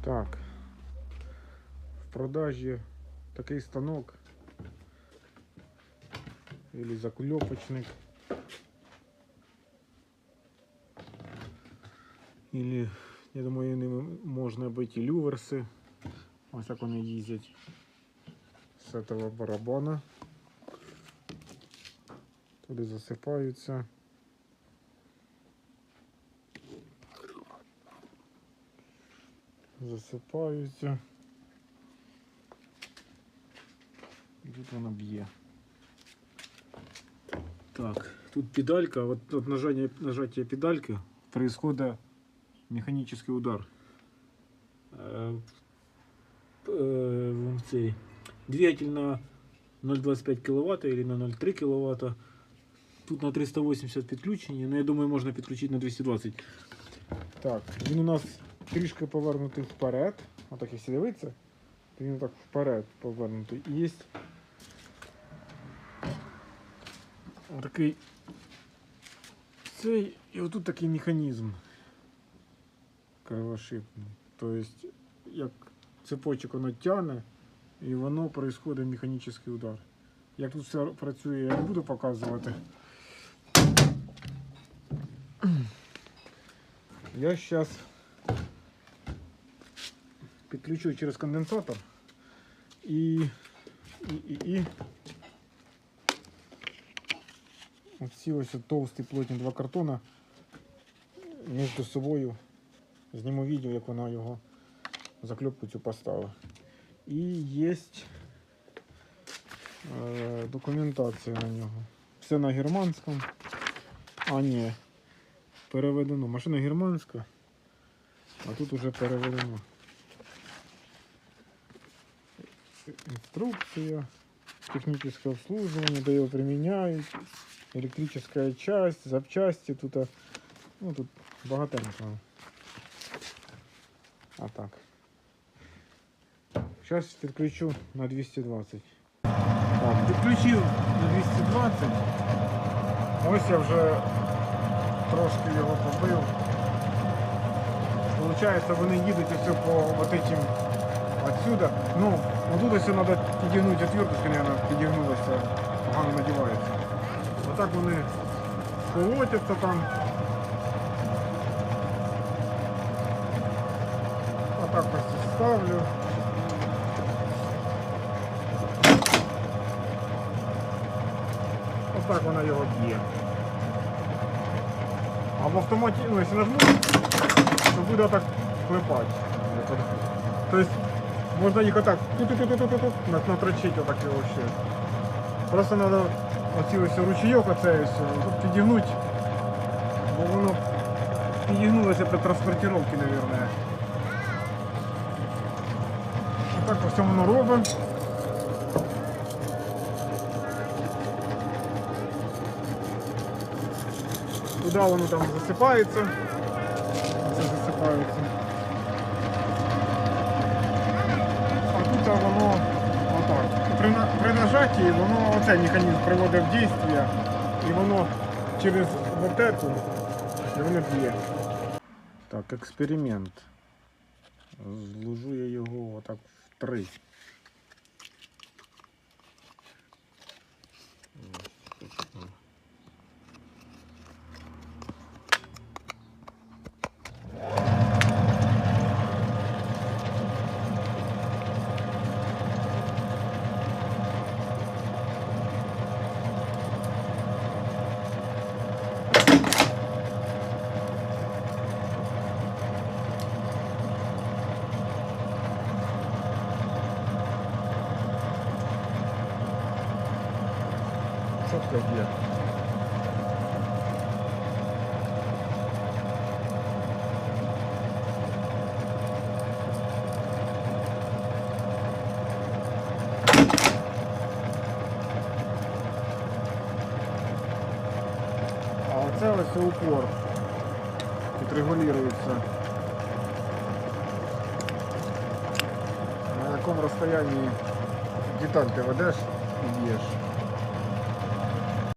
Так. В продажі такий станок. Или заклепочник. Или, я думаю, ними можна бити і люверси. Ось так вони їздять з этого барабана. Туди засипаються. Засипаються. І тут вона б'є. Так, тут педалька, вот от нажатия, нажатия педальки происходит механический удар. Э, э, в цей двигатель на 0,25 кВт или на 0,3 кВт. Тут на 380 підключення, ну я думаю, можна підключити на 220. Так, він у нас трішки повернутий вперед. Отак, якщо дивитися, то він так вперед повернутий. І є такий цей, і отут такий механізм кривошипний. Тобто, як цепочок воно тягне, і воно происходить механічний удар. Як тут все працює, я не буду показувати. Я зараз підключу через конденсатор і, і, і, і оці ось товсті плотні два картона між собою зніму відео, як вона його заклепку цю поставила. І є е, документація на нього. Все на германському. А, ні, переведено. Машина германська, а тут уже переведено. Инструкция, техническое обслуживание, да его применяют, электрическая часть, запчасти тут, а, ну тут багатенько. А так. Сейчас підключу на 220. Так, підключив на 220. Ось я вже трошки його побив. Получається, вони їдуть ось по вот этим отсюда. Ну, вот тут все надо підігнути отверточка, наверное, підігнулася, погано надівається. Отак вони колотяться там. Отак ось ставлю. Отак вона його б'є. А в автоматі, ну, якщо нажму, то буде так клепати. Тобто можна їх отак ту-ту-ту-ту-ту-ту, на- натрочити отак його ще. Просто треба оці ось ручійок оцей ось тут підігнути, бо воно підігнулося при транспортировці, мабуть. Отак ось воно робить. Туди воно там засипається. Це засипається. на- при нажатті воно оцей механізм приводить в дійство і воно через вот эту і воно б'є. Так, експеримент. Зложу я його отак в три. Чітко б'є. А оце ось упор. Тут регулюється. На якому розстоянні деталь ти ведеш і б'єш.